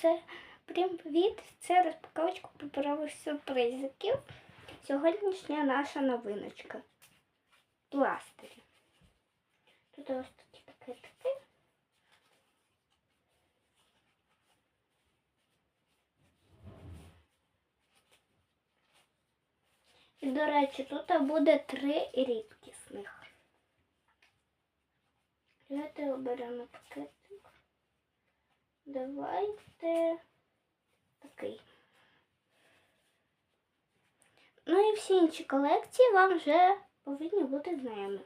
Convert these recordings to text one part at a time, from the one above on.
це привіт, це розпаковочка паперових сюрпризиків. Сьогоднішня наша новиночка. Пластирі. Тут ось такі пакетики. І, до речі, тут буде три рідкісних. Давайте оберемо пакетик. Давайте такий. Ну і всі інші колекції вам вже повинні бути знайомі.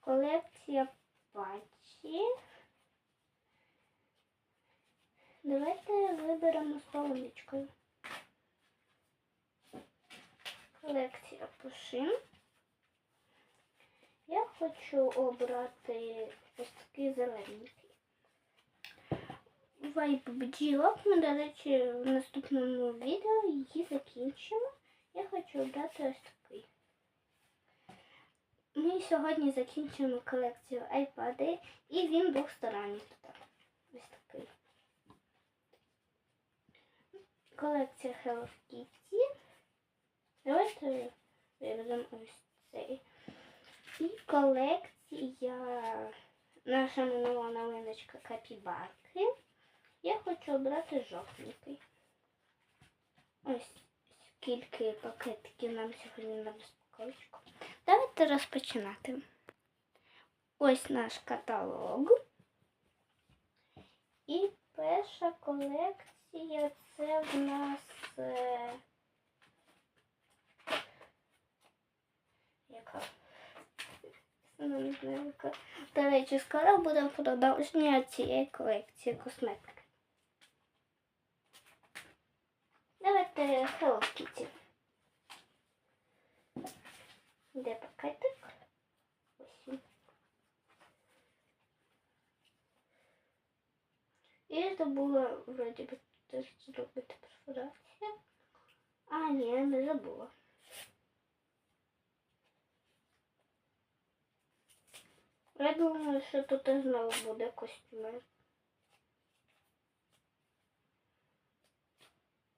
Колекція патчі. Давайте виберемо з полуничкою. Колекція пушин. Я хочу обрати ось такий зелененький. Вайп бджілок. Ми, до речі, в наступному відео її закінчимо. Я хочу обрати ось такий. Ми сьогодні закінчимо колекцію iPad і він двосторонній тут. Ось такий. Колекція Hello Kitty. Давайте виведемо ось цей. І колекція наша минула новиночка капібарки. Я хочу обрати жовтенький. Ось скільки пакетиків нам сьогодні на розпаковочку. Давайте розпочинати. Ось наш каталог. І перша колекція це в нас. е, Яка? Ну, не знаю, яка. До речі, скоро буде продовження цієї колекції косметики. Hello Kitty. Де пакетик? Ось він. І забула вроді би теж зробити перфорацію. А, ні, не забула. Я думаю, що тут знову буде костюмер.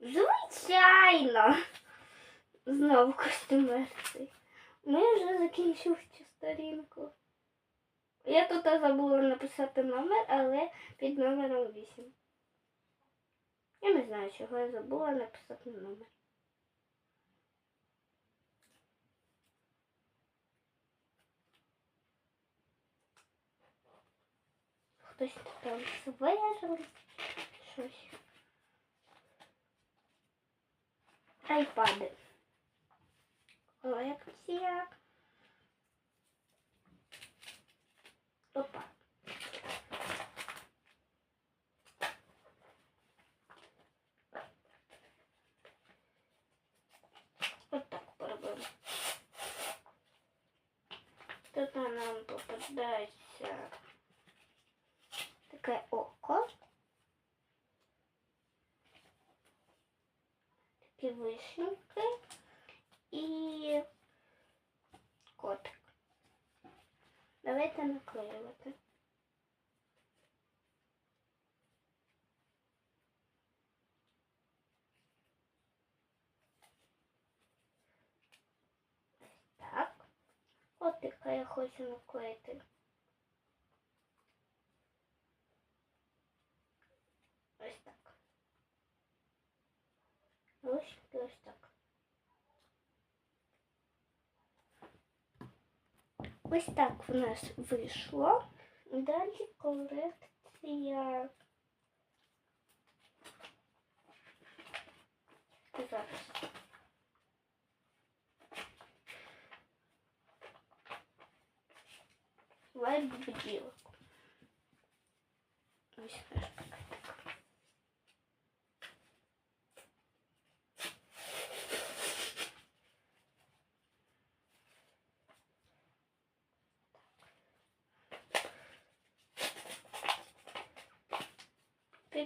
Звичайно! Знову костюмер цей. Ми вже закінчили цю сторінку. Я тут забула написати номер, але під номером 8. Я не знаю, чого я забула написати номер. Хтось там свежий. Щось. Айпади. Колекція. Опа. От так поробимо. Тут нам попадається таке око. Такі вишеньки і котик. Давайте наклеювати. Так. Котика я хочу наклеїти. Ось так. Ось ось так. Ось так в нас вийшло. Далі колекція. Зараз. Вайб бджілок. Ось наш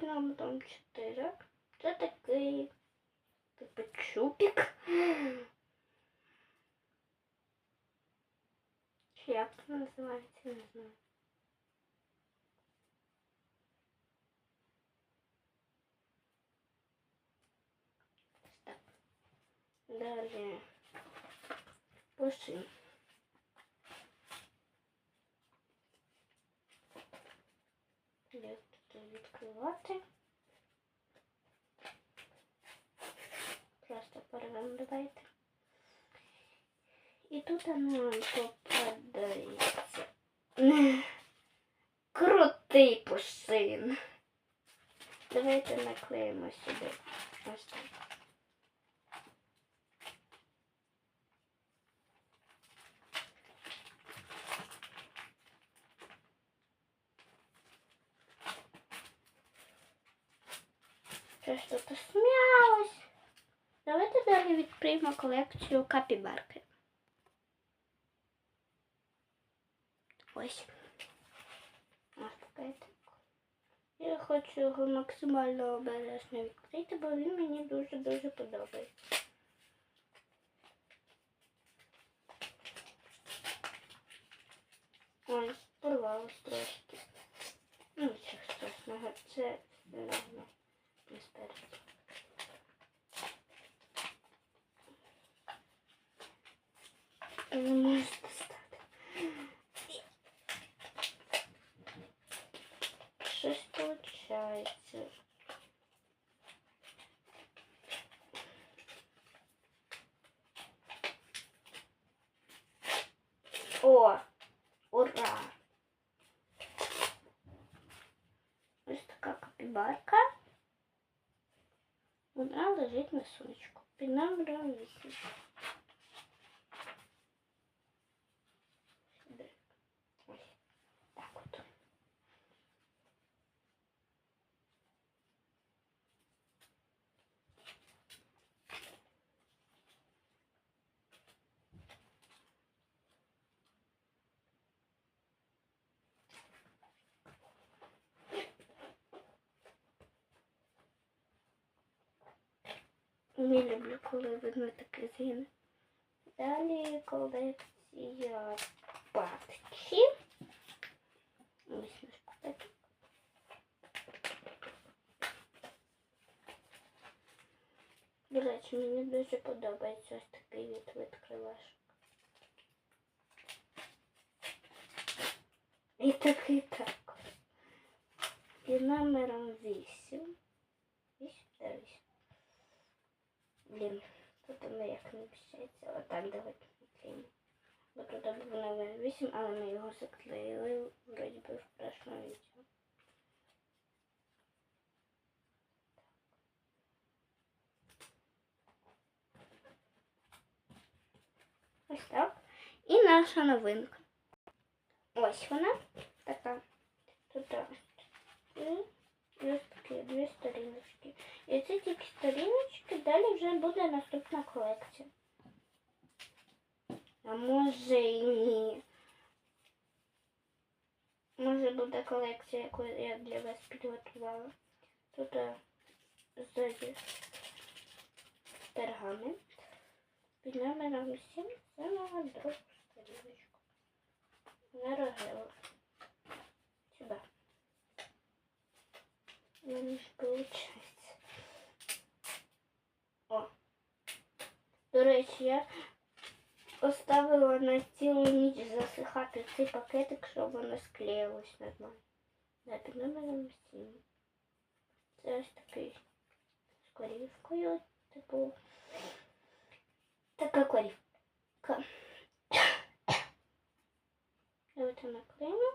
Нам там 4. Це такий типу чупік. Чи як це називається, не знаю. Так. Далі. Пошли. Відкривати. Просто порвемо давайте. І тут воно попадається. Крутий пушин. Давайте наклеїмо сюди. Ось так. Тут сміялось. Давайте далі відкриємо колекцію капібарки. Ось. Ось така так. Я хочу його максимально обережно відкрити, бо він мені дуже-дуже подобається. Ой, порвалось трошки. Ну, нічого страшного, це Не можете стати. Щось получається. О! Ура! Ось така капібарка. Вона лежить на сонечку. Під номером 8. Не люблю, коли видно таке згине. Далі колекція патчі. Ось наш патчик. До речі, мені дуже подобається ось такий від відкривашок. І такий так. І номером 8. 8 та 8. Блін, тут воно як не вміщається. Отак давайте наклеїмо. Бо тут був номер 8, але ми його заклеїли вроді би в прошлому відео. Ось так. І наша новинка. Ось вона така. Тут. І ось такі дві сторіночки. І це тільки сторіночки, далі вже буде наступна колекція. А може і ні. Може буде колекція, яку я для вас підготувала. Тут е, ззаді пергамент. Під номером 7 це моя друга сторіночка. На рожево. я оставила на цілу ніч засихати цей пакетик, щоб воно склеїлось нормально. Да, під номером 7. Це ось такий з корівкою, типу. Така корівка. Давайте наклеїмо.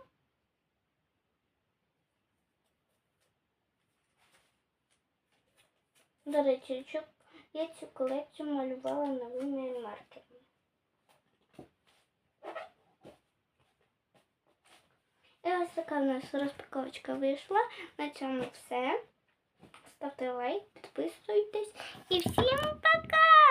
До речі, чу- я цю колекцію малювала новими маркерами. І ось така в нас розпаковочка вийшла. На цьому все. Ставте лайк, підписуйтесь і всім пока!